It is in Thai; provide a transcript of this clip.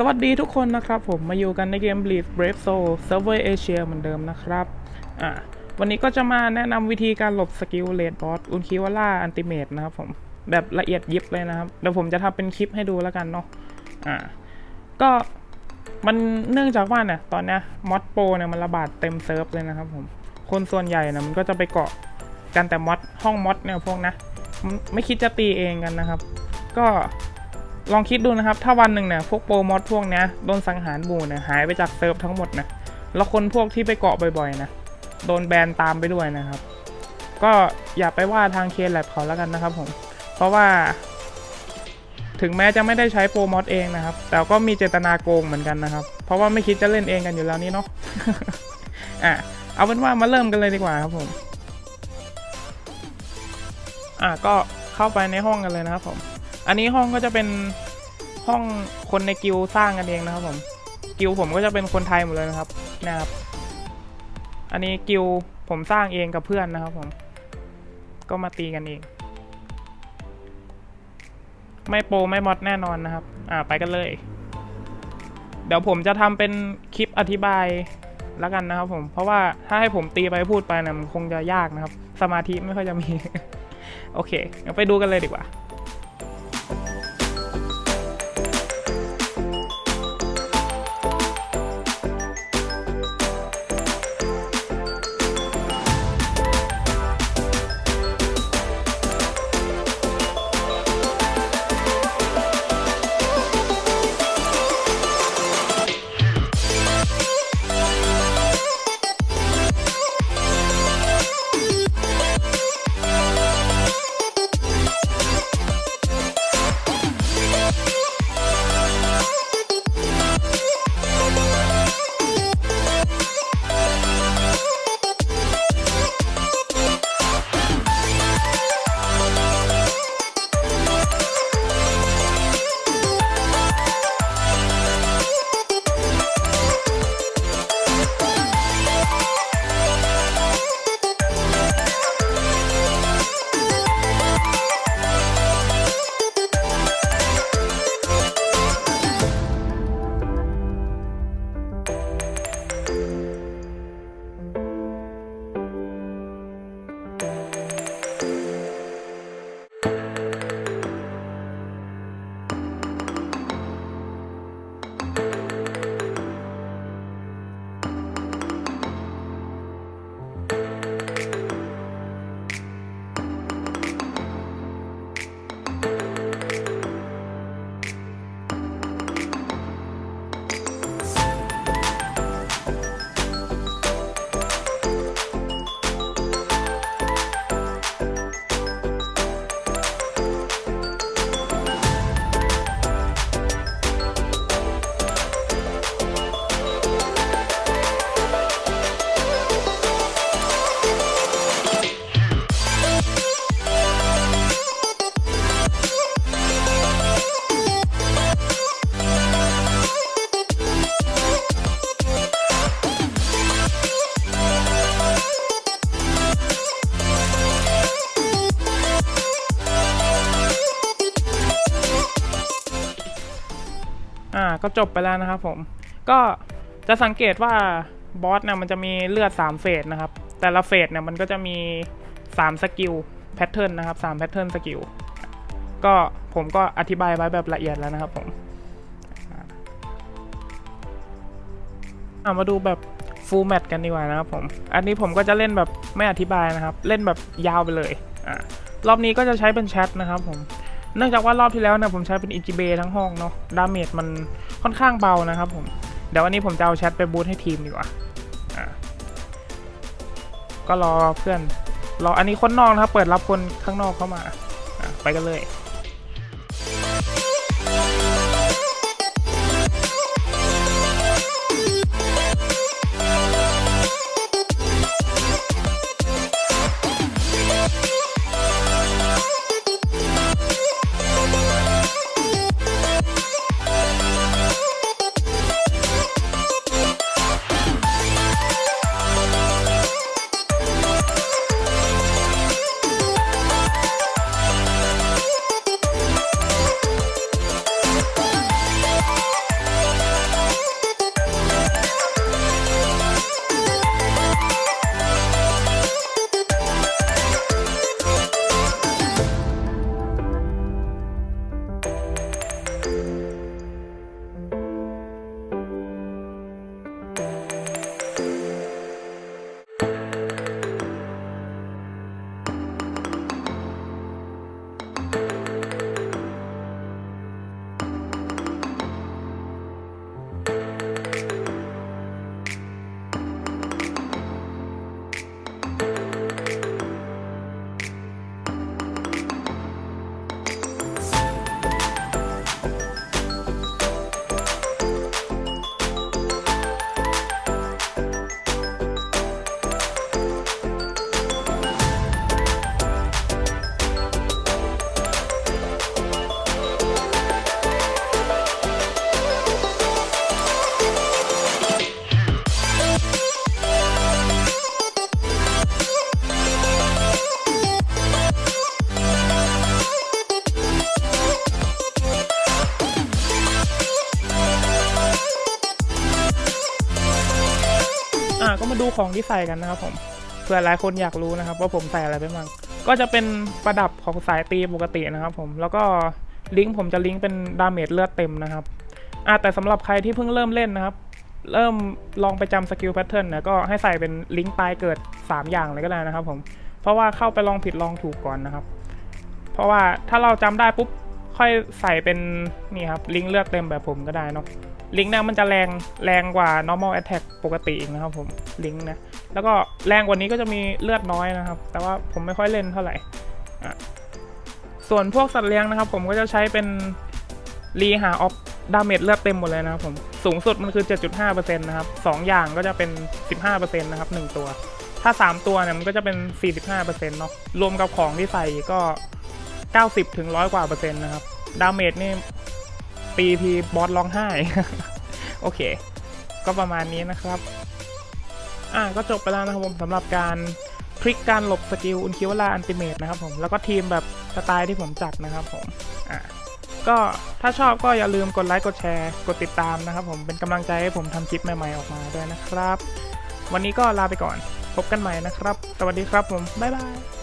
สวัสดีทุกคนนะครับผมมาอยู่กันในเกม Bleed Brave Soul Server Asia เหมือนเดิมนะครับอ่าวันนี้ก็จะมาแนะนำวิธีการหลบสกิลเลดบอสอุนคิวล่าอันติเมตนะครับผมแบบละเอียดยิบเลยนะครับ เดี๋ยวผมจะทำเป็นคลิปให้ดูแล้วกันเนาะอ่าก็มันเนื่องจากว่าเนี่ยตอนเนี้ยมอดโปรเนี่ยมันระบาดเต็มเซิร์ฟเลยนะครับผมคนส่วนใหญ่นะมันก็จะไปเกาะกันแต่มอดห้องมอดเนี่ยพวกนะไม่คิดจะตีเองกันนะครับ ก็ ลองคิดดูนะครับ ถ้าวันหนึ่งเนี่ยพวกโปรมอดพวกเนี้ยโดนสังหารหมู่เนี่ยหายไปจากเซิร์ฟทั้งหมดนะแล้วคนพวกที่ไปเกาะบ่อยๆนะโดนแบนตามไปด้วยนะครับ ก็อย่าไปว่าทางเคแลบเขาแล้วกันนะครับผมเพราะว่า ถึงแม้จะไม่ได้ใช้โปรมอดเองนะครับ แต่ก็มีเจตนาโกงเหมือนกันนะครับ เพราะว่าไม่คิดจะเล่นเองกันอยู่แล้วนี่เนาะอะเอาเป็นว่ามาเริ่มกันเลยดีกว่าครับผมอะก็เข้าไปในห้องกันเลยนะครับผม อันนี้ห้องก็จะเป็นห้องคนในกิลสร้างกันเองนะครับผม กิลผมก็จะเป็นคนไทยหมดเลยนะครับนะครับ อันนี้กิลผมสร้างเองกับเพื่อนนะครับผม ก็มาตีกันเอง ไม่โปรไม่มอดแน่นอนนะครับ อ่าไปกันเลย เดี๋ยวผมจะทำเป็นคลิปอธิบายแล้วกันนะครับผม เพราะว่าถ้าให้ผมตีไปพูดไปนะมันคงจะยากนะครับ สมาธิไม่ค่อยจะมี โอเคเดี๋ยวไปดูกันเลยดีกว่า ก็จบไปแล้วนะครับผม ก็จะสังเกตว่าบอสเนี่ยมันจะมีเลือด 3 เฟสนะครับ แต่ละเฟสเนี่ยมันก็จะมี 3 สกิลแพทเทิร์นนะครับ3แพทเทิร์นสกิล ก็ผมก็อธิบายไว้แบบละเอียดแล้วนะครับผมามาดูแบบฟูลแมตกันดีกว่านะครับผม อันนี้ผมก็จะเล่นแบบไม่อธิบายนะครับ เล่นแบบยาวไปเลยอ่ารอบนี้ก็จะใช้เป็นแชทนะครับผม เนื่องจากว่ารอบที่แล้วเนี่ยผมใช้เป็นอิจิเบทั้งห้องเนาะดาเมจมันค่อนข้างเบานะครับผมเดี๋ยววันนี้ผมจะเอาแชทไปบูทให้ทีมดีกว่าก็รอเพื่อนรออันนี้คนนอกนะครับ เปิดรับคนข้างนอกเข้ามาไปกันเลย มาดูของที่ใส่กันนะครับผมเผื่อหลายคนอยากรู้นะครับ ว่าผมใส่อะไรไปบ้างก็จะเป็นประดับของสายตีปกตินะครับ ผมแล้วก็ลิงก์ผมจะลิงก์เป็นดาเมจเลือดเต็มนะครับอ่าแต่สำหรับใครที่เพิ่งเริ่มเล่นนะครับ เริ่มลองไปจำสกิลแพทเทิร์นนี่ยก็ให้ใส่เป็นลิงก์ตายเกิด 3 อย่างเลยก็ได้นะครับ ผมเพราะว่าเข้าไปลองผิดลองถูกก่อนนะครับ เพราะว่าถ้าเราจำได้ปุ๊บค่อยใส่เป็นนี่ครับลิงก์เลือดเต็มแบบผมก็ได้เนาะ ลิงก์นี่ยมันจะแรงแรงกว่า normal attack ปกติอนะครับผมลิงก์นะแล้วก็แรงกว่านี้ก็จะมีเลือดน้อยนะครับ แต่ว่าผมไม่ค่อยเล่นเท่าไหร่ส่วนพวกสัตว์เลี้ยงนะครับ ผมก็จะใช้เป็นรีหาออฟดาเมจเลือดเต็มหมดเลยนะครับผมสูงสุดมันคือ 7.5%นะครับสองอย่างก็จะเป็น 15%นะครับหนึ่งตัว ถ้า 3 ตัวเนี่ยมันก็จะเป็น 45%เนาะรวมกับของที่ใส่ก็ 90ถึงร้อยกว่าเปอร์เซ็นต์นะครับดาเมจนี่ ตีทีบอสร้องไห้ โอเค ก็ประมาณนี้นะครับ อะก็จบไปแล้วนะครับผมสำหรับการทริคการหลบสกิลอุนคิวลาอันติเมตนะครับผมแล้วก็ทีมแบบสไตล์ที่ผมจัดนะครับผมอะก็ถ้าชอบก็อย่าลืมกดไลค์กดแชร์กดติดตามนะครับผมเป็นกำลังใจให้ผมทำคลิปใหม่ๆออกมาด้วยนะครับ วันนี้ก็ลาไปก่อน พบกันใหม่นะครับ สวัสดีครับผม บ๊ายบาย